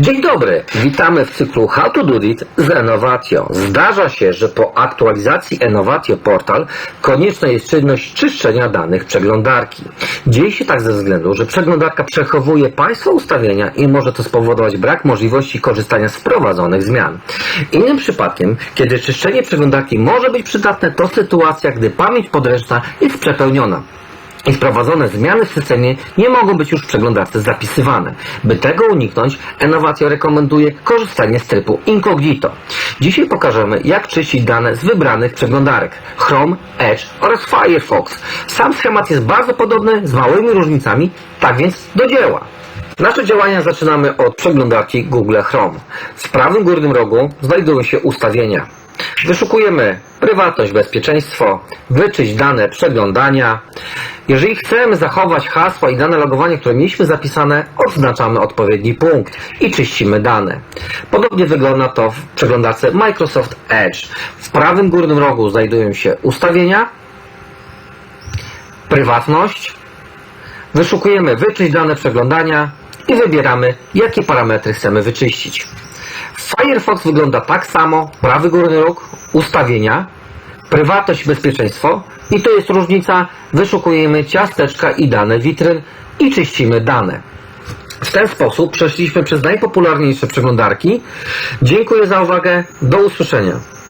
Dzień dobry, witamy w cyklu How to Do It z Ennovatio. Zdarza się, że po aktualizacji Ennovatio Portal konieczna jest czynność czyszczenia danych przeglądarki. Dzieje się tak ze względu, że przeglądarka przechowuje Państwa ustawienia i może to spowodować brak możliwości korzystania z wprowadzonych zmian. Innym przypadkiem, kiedy czyszczenie przeglądarki może być przydatne, to sytuacja, gdy pamięć podręczna jest przepełniona i wprowadzone zmiany w systemie nie mogą być już w przeglądarce zapisywane. By tego uniknąć, Ennovatio rekomenduje korzystanie z trybu Incognito. Dzisiaj pokażemy, jak czyścić dane z wybranych przeglądarek Chrome, Edge oraz Firefox. Sam schemat jest bardzo podobny, z małymi różnicami, tak więc do dzieła. Nasze działania zaczynamy od przeglądarki Google Chrome. W prawym górnym rogu znajdują się ustawienia. Wyszukujemy prywatność, bezpieczeństwo, wyczyść dane przeglądania. Jeżeli chcemy zachować hasła i dane logowania, które mieliśmy zapisane, odznaczamy odpowiedni punkt i czyścimy dane. Podobnie wygląda to w przeglądarce Microsoft Edge. W prawym górnym rogu znajdują się ustawienia, prywatność, wyszukujemy wyczyść dane przeglądania i wybieramy, jakie parametry chcemy wyczyścić. Firefox wygląda tak samo, prawy górny róg, ustawienia, prywatność bezpieczeństwo i to jest różnica, wyszukujemy ciasteczka i dane witryn i czyścimy dane. W ten sposób przeszliśmy przez najpopularniejsze przeglądarki. Dziękuję za uwagę, do usłyszenia.